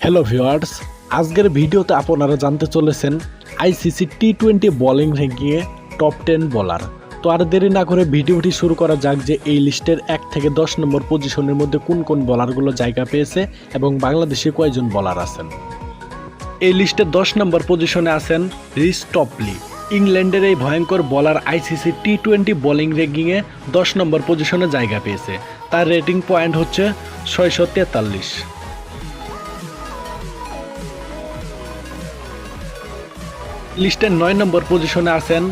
Hello viewers আজকের ভিডিওতে আপনারা জানতে চলেছেন আইসিসি টি টোয়েন্টি বোলিং র্যাঙ্কিংয়ে টপ টেন বলার তো আর দেরি না করে ভিডিওটি শুরু করা যাক যে এই লিস্টের এক থেকে দশ নম্বর পজিশনের মধ্যে কোন কোন বলারগুলো জায়গা পেয়েছে এবং বাংলাদেশে কয়জন বলার আছেন। এই লিস্টে দশ নম্বর পজিশনে আছেন রিস টপলি ইংল্যান্ডের এই ভয়ঙ্কর বলার আইসিসি টি টোয়েন্টি বোলিং র্যাঙ্কিংয়ে দশ নম্বর পজিশনে জায়গা পেয়েছে। তার রেটিং পয়েন্ট হচ্ছে ছয়শো তেতাল্লিশ। লিস্টের নয় নম্বর পজিশনে আছেন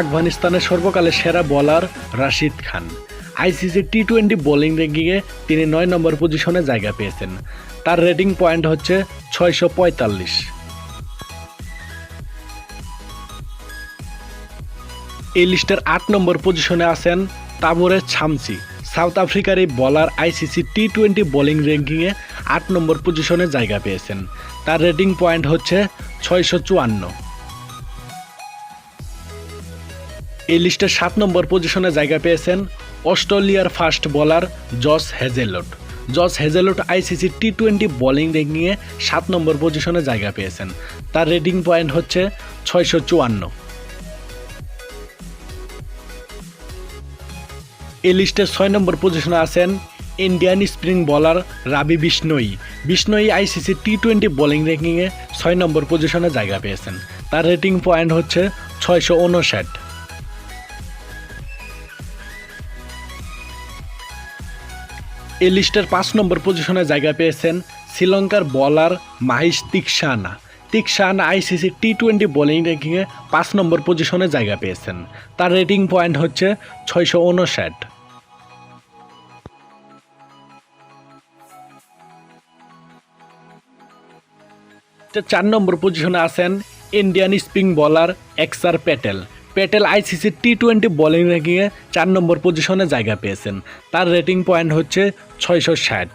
আফগানিস্তানের সর্বকালের সেরা bowler Rashid Khan. ICC T twenty bowling র্যাঙ্কিংয়ে তিনি নয় নম্বর পজিশনে জায়গা পেয়েছেন। তার রেটিং পয়েন্ট হচ্ছে ছয়শো পঁয়তাল্লিশ। এই লিস্টের আট নম্বর পজিশনে আছেন তাবরে ছামসি। সাউথ আফ্রিকার এই বলার আইসিসি টি টোয়েন্টি বোলিং র্যাঙ্কিংয়ে আট নম্বর পজিশনে জায়গা পেয়েছেন। তার রেটিং পয়েন্ট হচ্ছে ছয়শো চুয়ান্ন। এই লিস্টের সাত নম্বর পজিশনে জায়গা পেয়েছেন অস্ট্রেলিয়ার fast bowler Josh Hazlewood. Josh Hazlewood ICC T twenty bowling র্যাঙ্কিংয়ে সাত নম্বর পজিশনে জায়গা পেয়েছেন। তার রেটিং পয়েন্ট হচ্ছে ছয়শো চুয়ান্ন। এই লিস্টের ছয় নম্বর পজিশনে আছেন Indian spin bowler Ravi Bishnoi. Bishnoi ICC T twenty bowling র্যাঙ্কিংয়ে ছয় নম্বর পজিশনে জায়গা পেয়েছেন। তার রেটিং পয়েন্ট হচ্ছে ছয়শো উনষাট। এই লিস্টের পাঁচ নম্বর পজিশনে জায়গা পেয়েছেন শ্রীলঙ্কার bowler Maheesh Theekshana. Theekshana ICC T twenty bowling র্যাঙ্কিংয়ে পাঁচ নম্বর পজিশনে জায়গা পেয়েছেন। তার রেটিং পয়েন্ট হচ্ছে ছয়শো উনষাট। চার নম্বর পজিশনে আছেন Indian spin bowler Axar Patel Patel ICC T twenty bowling র্যাঙ্কিংয়ে চার নম্বর পজিশনে জায়গা পেয়েছেন। তার রেটিং পয়েন্ট হচ্ছে ছয়শো ষাট।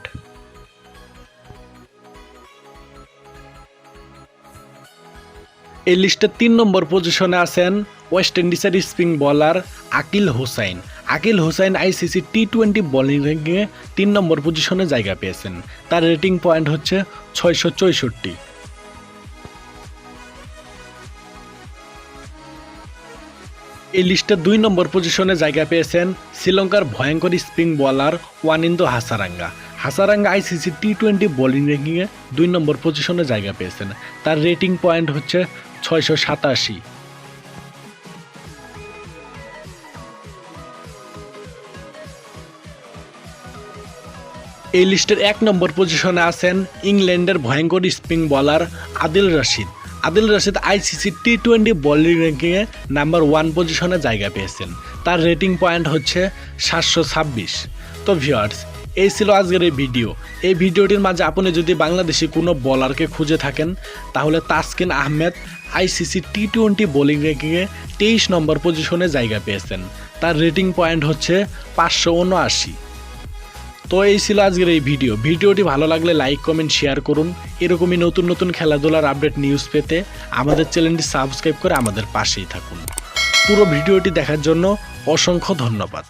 এই লিস্টের তিন নম্বর পজিশনে আছেন ওয়েস্ট ইন্ডিজের spin bowler Akeal Hosein. Akeal Hosein ICC T twenty bowling র্যাঙ্কিংয়ে তিন নম্বর পজিশনে জায়গা পেয়েছেন। তার রেটিং পয়েন্ট হচ্ছে ছয়শো চৌষট্টি। এই লিস্টে দুই নম্বর পজিশনে জায়গা পেয়েছেন শ্রীলঙ্কার ভয়ঙ্কর spin bowler Wanindu Hasaranga. Hasaranga ICC T twenty bowling র্যাঙ্কিংয়ে দুই নম্বর পজিশনে জায়গা পেয়েছেন। তার রেটিং পয়েন্ট হচ্ছে ছয়শো সাতাশি। এই লিস্টের এক নম্বর পজিশনে আছেন ইংল্যান্ডের ভয়ঙ্কর spin bowler Adil Rashid. Adil Rashid ICC T twenty bowling র্যাঙ্কিংয়ে নাম্বার ওয়ান পজিশনে জায়গা পেয়েছেন। তার রেটিং পয়েন্ট হচ্ছে সাতশো ছাব্বিশ। তো ভিউয়ার্স এই ছিল আজকের এই ভিডিও এই ভিডিওটির মাঝে আপনি যদি বাংলাদেশি কোনো বলারকে খুঁজে থাকেন, তাহলে Taskin Ahmed ICC T twenty bowling র্যাঙ্কিংয়ে তেইশ নম্বর পজিশনে জায়গা পেয়েছেন। তার রেটিং পয়েন্ট হচ্ছে পাঁচশো উনআশি। তো এই ছিল আজকের এই ভিডিও। ভিডিওটি ভালো লাগলে লাইক কমেন্ট শেয়ার করুন। এরকমই নতুন নতুন খেলাধুলার আপডেট নিউজ পেতে আমাদের চ্যানেলটি সাবস্ক্রাইব করে আমাদের পাশেই থাকুন। পুরো ভিডিওটি দেখার জন্য অসংখ্য ধন্যবাদ।